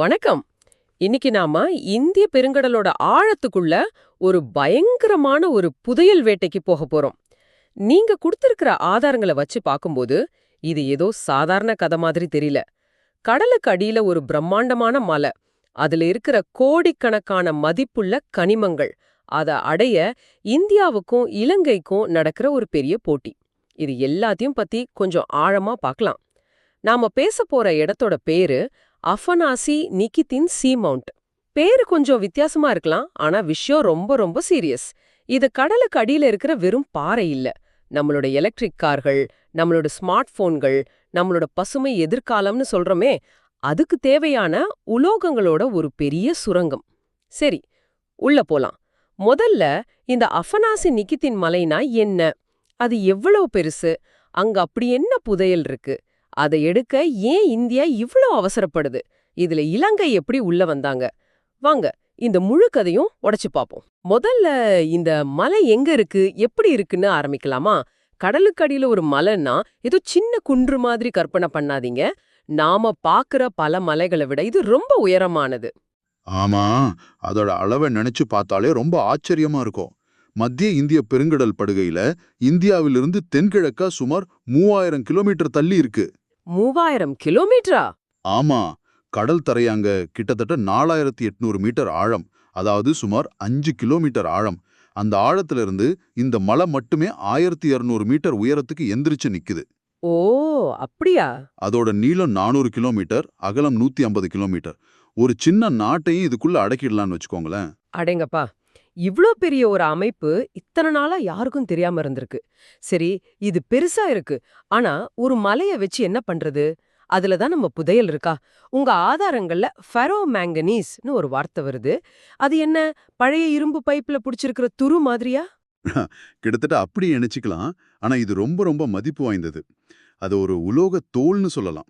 வணக்கம். இன்னைக்கு நாம இந்திய பெருங்கடலோட ஆழத்துக்குள்ள ஒரு பயங்கரமான ஒரு புதையல் வேட்டைக்கு போக போறோம். நீங்க கொடுத்திருக்கிற ஆதாரங்களை வச்சு பார்க்கும்போது இது ஏதோ சாதாரண கதை மாதிரி தெரியல. கடலுக்கு அடியில ஒரு பிரம்மாண்டமான மலை அதுல இருக்கிற கோடிக்கணக்கான மதிப்புள்ள கனிமங்கள் அத அடைய இந்தியாவுக்கும் இலங்கைக்கும் நடக்கிற ஒரு பெரிய போட்டி. இது எல்லாத்தையும் பத்தி கொஞ்சம் ஆழமா பார்க்கலாம். நாம பேச போற இடத்தோட பேரு அஃபனாசி நிக்கித்தின் சீ மவுண்ட். பேரு கொஞ்சம் வித்தியாசமா இருக்கலாம் ஆனா விஷயம் ரொம்ப ரொம்ப சீரியஸ். இது கடலுக்கு அடியில இருக்கிற வெறும் பாறை இல்ல. நம்மளோட எலக்ட்ரிக் கார்கள் நம்மளோட ஸ்மார்ட் போன்கள் நம்மளோட பசுமை எதிர்காலம்னு சொல்றோமே அதுக்கு தேவையான உலோகங்களோட ஒரு பெரிய சுரங்கம். சரி உள்ள போலாம். முதல்ல இந்த அஃபனாசி நிக்கித்தின் மலைனா என்ன? அது எவ்வளவு பெருசு? அங்க அப்படி என்ன புதையல் இருக்கு? அதை எடுக்க ஏன் இந்தியா இவ்ளோ அவசரப்படுது? இதுல இலங்கை எப்படி உள்ள வந்தாங்க? வாங்க இந்த முழு கதையும் உடைச்சு பார்ப்போம் முதல்ல இந்த மலை எங்க இருக்கு? எப்படி இருக்குன்னு ஆரம்பிக்கலாமா? கடலுக்கடியில ஒரு மலைன்னா ஏதோ சின்ன குன்று மாதிரி கற்பனை பண்ணாதீங்க. நாம பாக்குற பல மலைகளை விட இது ரொம்ப உயரமானது. ஆமா அதோட அளவை நினைச்சு பார்த்தாலே ரொம்ப ஆச்சரியமா இருக்கும். மத்திய இந்திய பெருங்கடல் படுகையில இந்தியாவிலிருந்து தென்கிழக்கா சுமார் மூவாயிரம் கிலோமீட்டர் தள்ளி இருக்கு. மூவாயிரம் கிலோமீட்டரா? ஆமா கடல் தரையாங்க கிட்டத்தட்ட நாலாயிரத்தி எட்நூறு மீட்டர் ஆழம் அதாவது சுமார் அஞ்சு கிலோமீட்டர் ஆழம். அந்த ஆழத்துல இருந்து இந்த மலை மட்டுமே ஆயிரத்தி இருநூறு மீட்டர் உயரத்துக்கு எந்திரிச்சு நிக்குது. ஓ அப்படியா? அதோட நீளம் நானூறு கிலோமீட்டர் அகலம் நூத்தி ஐம்பது கிலோமீட்டர். ஒரு சின்ன நாட்டையும் இதுக்குள்ள அடக்கிடலாம்னு வச்சுக்கோங்களேன். அடேங்கப்பா இவ்ளோ பெரிய ஒரு அமைப்பு இத்தனை நாளா யாருக்கும் தெரியாம இருந்திருக்கு. சரி இது பெருசா இருக்கு. ஆனா ஒரு மலைய வச்சு என்ன பண்றது? அதுல தான் நம்ம புதையல் இருக்கா? உங்க ஆதாரங்கள்ல ஃபெரோ மேங்கனீஸ்னு ஒரு வார்த்தை வருது. அது என்ன பழைய இரும்பு பைப்ல புடிச்சிருக்கிற துரு மாதிரியா? கிட்டத்தட்ட அப்படி நினைச்சுக்கலாம் ஆனா இது ரொம்ப ரொம்ப மதிப்பு வாய்ந்தது. அது ஒரு உலோக தோல்னு சொல்லலாம்.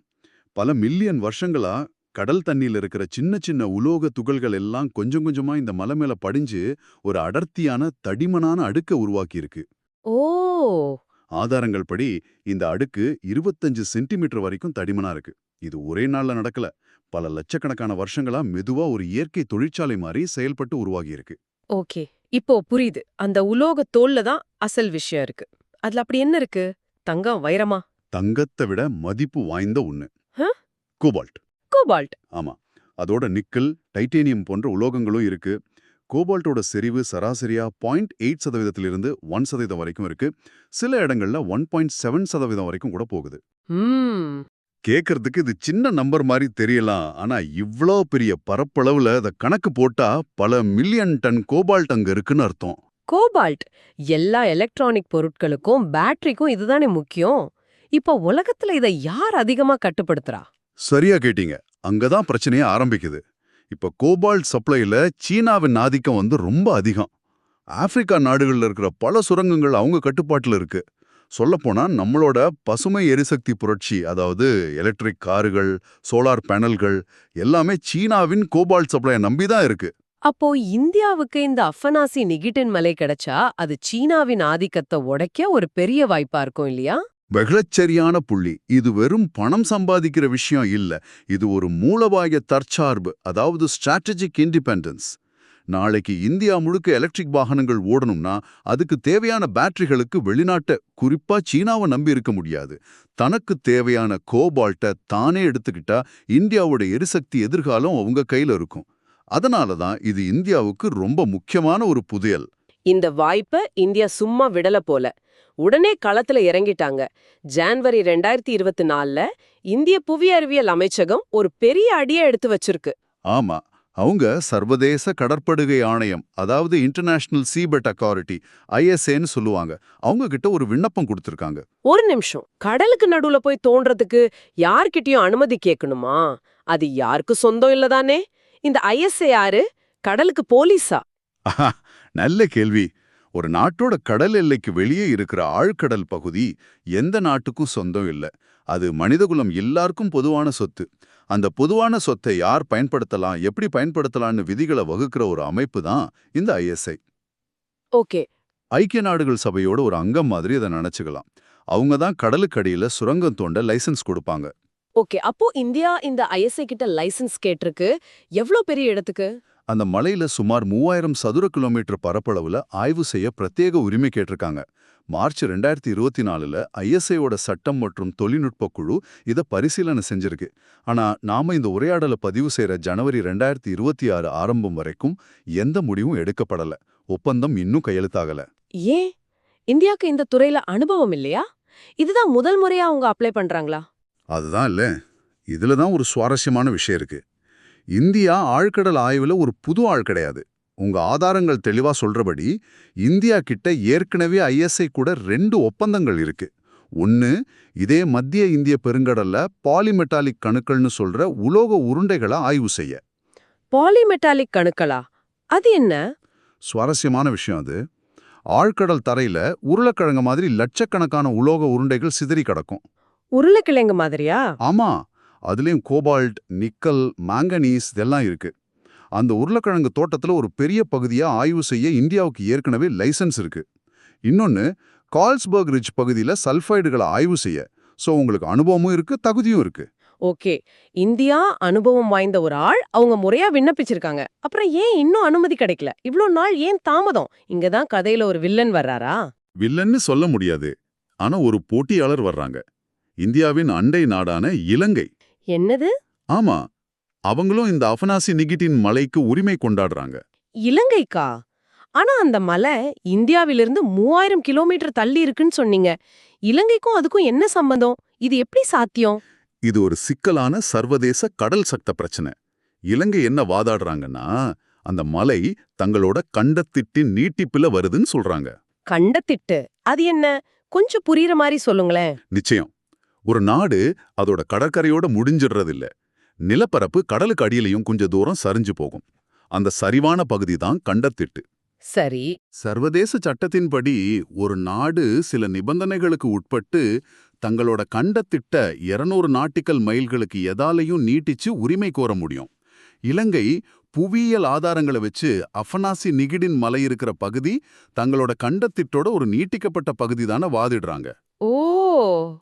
பல மில்லியன் வருஷங்களா கடல் தண்ணியில இருக்கிற சின்ன சின்ன உலோக துகள்கள் எல்லாம் கொஞ்சம் கொஞ்சமா இந்த மலை மேல படிஞ்சு ஒரு அடர்த்தியான தடிமனான அடுக்க உருவாக்கி இருக்கு ஓ! ஆதாரங்கள் படி இந்த அடுக்கு இருபத்தஞ்சு சென்டிமீட்டர் வரைக்கும் தடிமனா இருக்கு. இது ஒரே நாள்ல நடக்கல. பல லட்சக்கணக்கான வருஷங்களா மெதுவா ஒரு இயற்கை தொழிற்சாலை மாதிரி செயல்பட்டு உருவாகி இருக்கு ஓகே. இப்போ புரியுது. அந்த உலோக தோல்ல தான் அசல் விஷயம் இருக்கு. அதுல அப்படி என்ன இருக்கு? தங்கம் வைரமா? தங்கத்தை விட மதிப்பு வாய்ந்த ஒண்ணு? கோபால்ட். கோபால்ட். ஆமா. அதோட நிக்கல் டைட்டேனியம் போன்ற உலோகங்களும் இருக்கு. கோபால்ட்டோட செறிவு சராசரியா பாயிண்ட் எயிட் சதவீதத்திலிருந்து ஒன் சதவீதம் வரைக்கும் இருக்கு. சில இடங்கள்ல ஒன் பாயிண்ட் செவன் சதவீதம் வரைக்கும் கூட போகுது. கேட்கறதுக்கு இது சின்ன நம்பர் மாதிரி தெரியலாம். ஆனா இவ்ளோ பெரிய பரப்பளவுல அத கணக்கு போட்டா பல மில்லியன் டன் கோபால்ட் அங்க இருக்குன்னு அர்த்தம். கோபால்ட் எல்லா எலக்ட்ரானிக் பொருட்களுக்கும் பேட்டரிக்கும் இதுதானே முக்கியம். இப்போ உலகத்துல இதை யார் அதிகமா கட்டுப்படுத்துறா? சரியா கேட்டீங்க. அங்கதான் பிரச்சனையே ஆரம்பிக்குது. இப்ப கோபால்ட் சப்ளைல சீனாவின் ஆதிக்கம் வந்து ரொம்ப அதிகம். ஆப்பிரிக்கா நாடுகள்ல இருக்கிற பல சுரங்கங்கள் அவங்க கட்டுப்பாட்டுல இருக்கு. சொல்லப்போனா நம்மளோட பசுமை எரிசக்தி புரட்சி அதாவது எலக்ட்ரிக் கார்கள் சோலார் பேனல்கள் எல்லாமே சீனாவின் கோபால்ட் சப்ளையை நம்பி தான் இருக்கு. அப்போ இந்தியாவுக்கு இந்த அஃபனாசி நிகிட்டின் மலை கிடைச்சா அது சீனாவின் ஆதிக்கத்தை உடைக்க ஒரு பெரிய வாய்ப்பா இருக்கும் இல்லையா? வெகுளச்சரியான புள்ளி. இது வெறும் பணம் சம்பாதிக்கிற விஷயம் இல்ல. இது ஒரு மூலவாய தற்சார்பு அதாவது ஸ்ட்ராட்டஜிக் இண்டிபெண்டன்ஸ் நாளைக்கு இந்தியா முழுக்க எலக்ட்ரிக் வாகனங்கள் ஓடணும்னா அதுக்கு தேவையான பேட்டரிகளுக்கு வெளிநாட்டை குறிப்பா சீனாவை நம்பி இருக்க முடியாது. தனக்கு தேவையான கோபால்ட்டை தானே எடுத்துக்கிட்டா இந்தியாவோட எரிசக்தி எதிர்காலம் அவங்க கையில இருக்கும். அதனால தான் இது இந்தியாவுக்கு ரொம்ப முக்கியமான ஒரு புதையல். இந்த வாய்ப்பை இந்தியா சும்மா விடல போல. உடனே களத்துல இறங்கிட்டாங்க. ஜான்வரி ரெண்டாயிரத்தி இருபத்தி நாலுல இந்திய புவி அறிவியல் அமைச்சகம் ஒரு பெரிய அடியை எடுத்து வச்சிருக்கு. ஆமா அவங்க சர்வதேச கடற்படுகை ஆணையம் அதாவது இன்டர்நேஷனல் சீபெட் அத்தாரிட்டி ஐஎஸ்ஏன்னு சொல்லுவாங்க. அவங்க கிட்ட ஒரு விண்ணப்பம் கொடுத்திருக்காங்க. ஒரு நிமிஷம் கடலுக்கு நடுவுல போய் தோன்றதுக்கு யார்கிட்டயும் அனுமதி கேட்கணுமா? அது யாருக்கு சொந்தம் இல்லதானே? இந்த ஐஎஸ்ஏ யாரு? கடலுக்கு போலீஸா? நல்ல கேள்வி. ஒரு நாட்டோட கடல் எல்லைக்கு வெளியே இருக்கிற ஆழ்கடல் பகுதி எந்த நாட்டுக்கும் சொந்தம் இல்ல. அது மனிதகுலம் எல்லாருக்கும் பொதுவான சொத்து. அந்த பொதுவான சொத்தை யார் பயன்படுத்தலாம் எப்படி பயன்படுத்தலாம்னு விதிகளை வகுக்கிற ஒரு அமைப்பு தான் இந்த ஐஎஸ்ஐ ஓகே. ஐக்கிய நாடுகள் சபையோட ஒரு அங்கம் மாதிரி அதை நினைச்சுக்கலாம். அவங்க தான் கடலுக்கடியில சுரங்கம் தோண்ட லைசென்ஸ் கொடுப்பாங்க. ஓகே. அப்போ இந்தியா இந்த ஐஎஸ்ஐ கிட்ட லைசென்ஸ் கேட்டிருக்கு. எவ்ளோ பெரிய இடத்துக்கு? அந்த மலையில சுமார் மூவாயிரம் சதுர கிலோமீட்டர் பரப்பளவுல ஆய்வு செய்ய பிரத்யேக உரிமை கேட்டிருக்காங்க. மார்ச் ரெண்டாயிரத்தி இருபத்தி நாலுல ஐஎஸ்ஐயோட சட்டம் மற்றும் தொழில்நுட்ப குழு இத பரிசீலனை செஞ்சிருக்கு. ஆனா நாம இந்த உரையாடலை பதிவு செய்யற ஜனவரி ரெண்டாயிரத்தி இருபத்தி ஆறு ஆரம்பம் வரைக்கும் எந்த முடிவும் எடுக்கப்படல. ஒப்பந்தம் இன்னும் கையெழுத்தாகல. ஏன்? இந்தியாக்கு இந்த துறையில அனுபவம் இல்லையா? இதுதான் முதல் முறையா அவங்க அப்ளை பண்றாங்களா? அதுதான் இல்ல. இதுல தான் ஒரு சுவாரஸ்யமான விஷயம் இருக்கு. இந்தியா ஆழ்கடல் ஆய்வுல ஒரு புது ஆள் கிடையாது. உங்க ஆதாரங்கள் தெளிவா சொல்றபடி இந்தியா கிட்ட ஏற்கனவே ஐஎஸ்ஐ கூட ரெண்டு ஒப்பந்தங்கள் இருக்கு. ஒன்னு இதே மத்திய இந்திய பெருங்கடல்ல பாலிமெட்டாலிக் கணுக்கள்னு சொல்ற உலோக உருண்டைகளை ஆய்வு செய்ய. பாலிமெட்டாலிக் கணுக்களா அது என்ன? சுவாரஸ்யமான விஷயம் அது. ஆழ்கடல் தரையில உருளைக்கிழங்கு மாதிரி லட்சக்கணக்கான உலோக உருண்டைகள் சிதறி கிடக்கும். உருளைக்கிழங்கு மாதிரியா? ஆமா. அதுலயும் கோபால்ட் நிக்கல் மாங்கனீஸ் இதெல்லாம் இருக்கு. அந்த உருளைக்கிழங்கு தோட்டத்துல ஒரு பெரிய பகுதியா ஆய்வு செய்ய இந்தியாவுக்கு ஏற்கனவே லைசென்ஸ் இருக்கு. இன்னொன்னு கால்ஸ்பர்க் ரிட்ஜ் பகுதியில சல்ஃபைடுகளை ஆய்வு செய்ய. சோ உங்களுக்கு அனுபவமும் இருக்கு தகுதியும் இருக்கு. ஓகே. இந்தியா அனுபவம் வாய்ந்த ஒரு ஆள் அவங்க முறையா விண்ணப்பிச்சிருக்காங்க. அப்புறம் ஏன் இன்னும் அனுமதி கிடைக்கல? இவ்ளோ நாள் ஏன் தாமதம்? இங்கதான் கதையில ஒரு வில்லன் வர்றாரா? வில்லன்னு சொல்ல முடியாது. ஆனா ஒரு போட்டியாளர் வர்றாங்க. இந்தியாவின் அண்டை நாடான இலங்கை. என்னது? ஆமா அவங்களும் இந்த அஃபனாசி நிகிட்டின் மலைக்கு உரிமை கொண்டாடுறாங்க. இலங்கைக்கா? ஆனா அந்த மலை இந்தியாவிலிருந்து மூவாயிரம் கிலோமீட்டர் தள்ளி இருக்குன்னு சொன்னீங்க. இலங்கைக்கும் அதுக்கும் என்ன சம்பந்தம்? இது எப்படி சாத்தியம்? இது ஒரு சிக்கலான சர்வதேச கடல் சக்த பிரச்சனை. இலங்கை என்ன வாதாடுறாங்கன்னா அந்த மலை தங்களோட கண்டத்திட்டின் நீட்டிப்புல வருதுன்னு சொல்றாங்க. கண்டத்திட்டு? அது என்ன? கொஞ்சம் புரியுற மாதிரி சொல்லுங்களேன். நிச்சயம். ஒரு நாடு அதோட கடற்கரையோட முடிஞ்சிடுறதில்ல. நிலப்பரப்பு கடலுக்கு அடியிலையும் கொஞ்ச தூரம் சரிஞ்சு போகும். அந்த சரிவான பகுதி தான் கண்டத்திட்டு. சரி. சர்வதேச சட்டத்தின்படி ஒரு நாடு சில நிபந்தனைகளுக்கு உட்பட்டு தங்களோட கண்டத்திட்ட 200 நாட்டிக்கல் மைல்களுக்கு எதாலையும் நீட்டிச்சு உரிமை கோர முடியும். இலங்கை புவியியல் ஆதாரங்களை வச்சு அஃபனாசி நிகிடின் மலை இருக்கிற பகுதி தங்களோட கண்டத்திட்டோட ஒரு நீட்டிக்கப்பட்ட பகுதி தானே வாதிடுறாங்க. ஓ!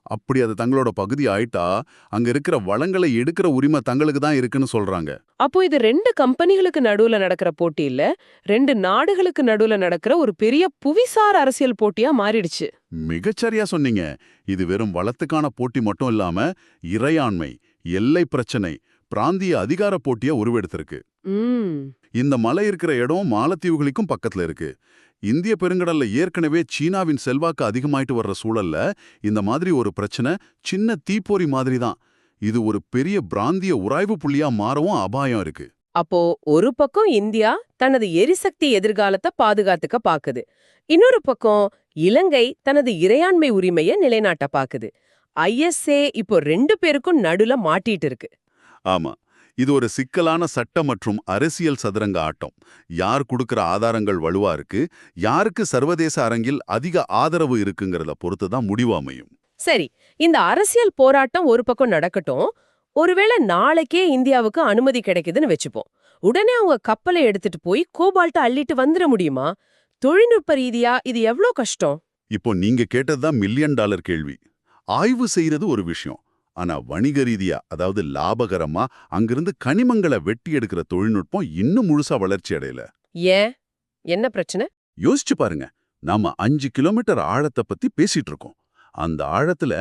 அப்படி அது தங்களோட பகுதி ஆயிட்டா அங்க இருக்கிற வளங்களை எடுக்கிற உரிமை தங்களுக்கு தான் இருக்குன்னு சொல்றாங்க. அப்போ இது ரெண்டு கம்பெனிகளுக்கு நடுவுல நடக்கிற போட்டி இல்ல ரெண்டு நாடுகளுக்கு நடுவுல நடக்கிற ஒரு பெரிய புவிசார் அரசியல் போட்டியா மாறிடுச்சு. மிகச்சரியா சொன்னீங்க. இது வெறும் வளத்துக்கான போட்டி மட்டும் இல்லாம இறையாண்மை எல்லை பிரச்சனை பிராந்திய அதிகார போட்டியா உருவெடுத்திருக்கு. இந்த மலை இருக்கிற இடம் மாலத்தீவுகளுக்கும் பக்கத்துல இருக்கு. இந்திய பெருங்கடல்ல ஏற்கனவே சீனாவின் செல்வாக்கு அதிகமாயிட்டு வர்ற சூழல்ல இந்த மாதிரி ஒரு பிரச்சனை சின்ன தீப்பொறி மாதிரி தான் இது ஒரு பெரிய பிராந்திய உராய்வு புள்ளியா மாறவும் அபாயம் இருக்கு. அப்போ ஒரு பக்கம் இந்தியா தனது எரிசக்தி எதிர்காலத்தை பாதுகாத்துக்க பாக்குது. இன்னொரு பக்கம் இலங்கை தனது இறையாண்மை உரிமைய நிலைநாட்ட பாக்குது. ஐஎஸ்ஏ இப்போ ரெண்டு பேருக்கும் நடுல மாட்டிட்டு இருக்கு. ஆமா. இது ஒரு சிக்கலான சட்ட மற்றும் அரசியல் சதுரங்க ஆட்டம். யார் கொடுக்கிற ஆதாரங்கள் வலுவா இருக்கு? யாருக்கு சர்வதேச அரங்கில் அதிக ஆதரவு இருக்குங்கிறத பொறுத்து தான் முடிவு அமையும். சரி இந்த அரசியல் போராட்டம் ஒரு பக்கம் நடக்கட்டும். ஒருவேளை நாளைக்கே இந்தியாவுக்கு அனுமதி கிடைக்குதுன்னு வச்சுப்போம். உடனே அவங்க கப்பலை எடுத்துட்டு போய் கோபால்ட்ட அள்ளிட்டு வந்துட முடியுமா? தொழில்நுட்ப ரீதியா இது எவ்ளோ கஷ்டம்? இப்போ நீங்க கேட்டதுதான் மில்லியன் டாலர் கேள்வி. ஆய்வு செய்யறது ஒரு விஷயம். ஆனா வணிக ரீதியா அதாவது லாபகரமா அங்கிருந்து கனிமங்களை வெட்டி எடுக்கிற தொழில்நுட்பம் இன்னும் முழுசா வளர்ச்சி அடையல. ஏன்? என்ன பிரச்சனை? யோசிச்சு பாருங்க. நாம அஞ்சு கிலோமீட்டர் ஆழத்தை பத்தி பேசிட்டு இருக்கோம். அந்த ஆழத்துல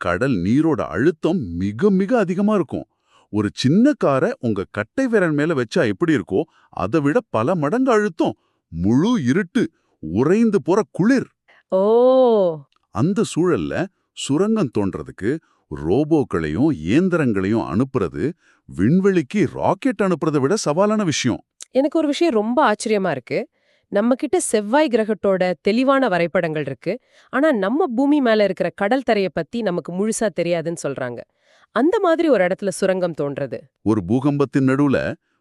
கடல் நீரோட அழுத்தம் மிக மிக அதிகமா இருக்கும். ஒரு சின்ன காரை உங்க கட்டை விரல் மேல வச்சா எப்படி இருக்கோ அதை விட பல மடங்கு அழுத்தம். முழு இருட்டு உறைந்து போற குளிர். ஓ! அந்த சூழல்ல சுரங்கம் தோன்றதுக்கு ரோபோக்களையும் இயந்திரங்களையும் அனுப்புறது விண்வெளிக்கு ராக்கெட் அனுப்புறதை விட சவாலான விஷயம். எனக்கு ஒரு விஷயம் ரொம்ப ஆச்சரியமா இருக்கு. நம்ம கிட்ட செவ்வாய் கிரகத்தோட தெளிவான வரைபடங்கள் இருக்கு. ஆனா நம்ம பூமி மேல இருக்கிற கடல் தரைய பத்தி நமக்கு முழுசா தெரியாதுன்னு சொல்றாங்க. அந்த மாதிரி ஒரு இடத்துல சுரங்கம் தோன்றது. ஒரு பூகம்பத்தின் நடுவுல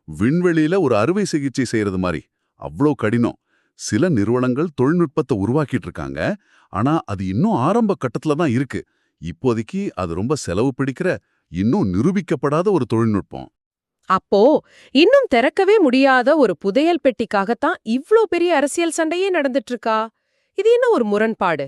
விண்வெளியில ஒரு அறுவை சிகிச்சை செய்யறது மாதிரி. அவ்வளோ கடினம். சில நிறுவனங்கள் தொழில்நுட்பத்தை உருவாக்கிட்டு இருக்காங்க. ஆனா அது இன்னும் ஆரம்ப கட்டத்துல தான் இருக்கு. இப்போதைக்கு அது ரொம்ப செலவு பிடிக்கிற இன்னும் நிரூபிக்கப்படாத ஒரு தொழில்நுட்பம். அப்போ இன்னும் திறக்கவே முடியாத ஒரு புதையல் பெட்டிக்காகத்தான் இவ்ளோ பெரிய அரசியல் சண்டையே நடந்துட்டு இருக்கா இது என்ன ஒரு முரண்பாடு?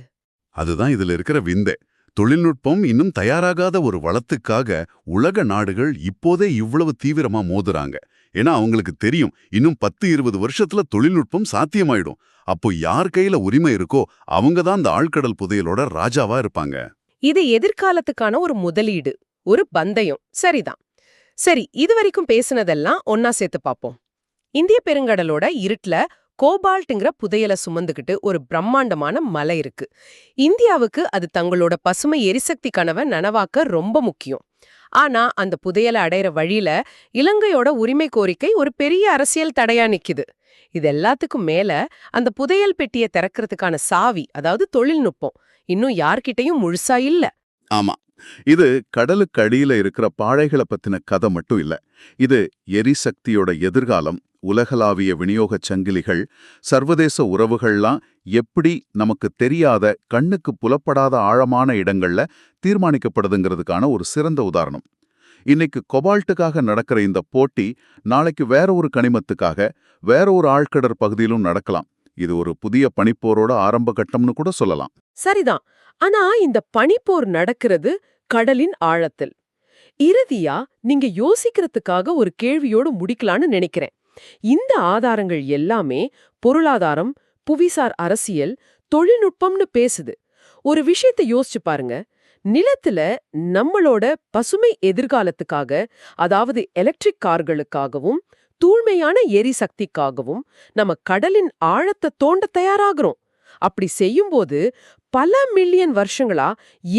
அதுதான் இதுல இருக்கிற விந்தை. தொழில்நுட்பம் இன்னும் தயாராகாத ஒரு வளத்துக்காக உலக நாடுகள் இப்போதே இவ்வளவு தீவிரமா மோதுறாங்க. ஏன்னா அவங்களுக்கு தெரியும் இன்னும் பத்து இருபது வருஷத்துல தொழில்நுட்பம் சாத்தியமாயிடும். அப்போ யார் கையில உரிமை இருக்கோ அவங்க தான் அந்த ஆழ்கடல் புதையலோட ராஜாவா இருப்பாங்க. இது எதிர்காலத்துக்கான ஒரு முதலீடு ஒரு பந்தயம். சரிதான். சரி இதுவரைக்கும் பேசுனதெல்லாம் ஒன்னா சேர்த்து பாப்போம் இந்திய பெருங்கடலோட இருட்டுல கோபால்ட்டுங்கிற புதையலை சுமந்துக்கிட்டு ஒரு பிரம்மாண்டமான மலை இருக்கு. இந்தியாவுக்கு அது தங்களோட பசுமை எரிசக்தி கனவை நனவாக்க ரொம்ப முக்கியம். ஆனா அந்த புதையலை அடையிற வழியில இலங்கையோட உரிமை கோரிக்கை ஒரு பெரிய அரசியல் தடையா நிக்குது. இது எல்லாத்துக்கும் மேல அந்த புதையல் பெட்டியை திறக்கிறதுக்கான சாவி அதாவது தொழில்நுட்பம் இன்னும் யார்கிட்டயும் முழுசா இல்ல. ஆமா. இது கடலுக்கு அடியில இருக்கிற பாழைகளை பத்தின கதை மட்டும் இல்ல. இது எரிசக்தியோட எதிர்காலம் உலகளாவிய விநியோகச் சங்கிலிகள் சர்வதேச உறவுகள்லாம் எப்படி நமக்கு தெரியாத கண்ணுக்கு புலப்படாத ஆழமான இடங்கள்ல தீர்மானிக்கப்படுதுங்கிறதுக்கான ஒரு சிறந்த உதாரணம். இன்னைக்கு கொபால்ட்டுக்காக நடக்கிற இந்த போட்டி நாளைக்கு வேற ஒரு கனிமத்துக்காக வேற ஒரு ஆழ்கடற் பகுதியிலும் நடக்கலாம். இது ஒரு புதிய பனிப்போரோட ஆரம்ப கட்டம்னு கூட சொல்லலாம். சரிதான். ஆனா இந்த பனிப்போர் நடக்கிறது கடலின் ஆழத்தில். இறுதியா நீங்க யோசிக்கிறதுக்காக ஒரு கேள்வியோடு முடிக்கலான்னு நினைக்கிறேன். இந்த ஆதாரங்கள் எல்லாமே பொருளாதாரம் புவிசார் அரசியல் தொழில்நுட்பம்னு பேசுது. ஒரு விஷயத்தை யோசிச்சு பாருங்க. நிலத்துல நம்மளோட பசுமை எதிர்காலத்துக்காக அதாவது எலக்ட்ரிக் கார்களுக்காகவும் தூய்மையான எரிசக்திக்காகவும் நம்ம கடலின் ஆழத்தை தோண்ட தயாராகிறோம். அப்படி செய்யும்போது பல மில்லியன் வருஷங்களா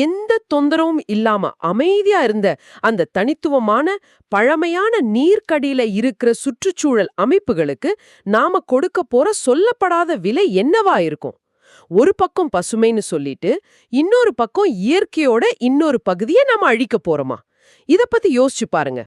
எந்த தொந்தரவும் இல்லாம அமைதியா இருந்த அந்த தனித்துவமான பழமையான நீர்க்கடியில இருக்கிற சுற்றுச்சூழல் அமைப்புகளுக்கு நாம கொடுக்க போற சொல்லப்படாத விலை என்னவா இருக்கும்? ஒரு பக்கம் பசுமைன்னு சொல்லிட்டு இன்னொரு பக்கம் இயற்கையோட இன்னொரு பகுதியை நாம அழிக்க போறோமா? இத பத்தி யோசிச்சு பாருங்க.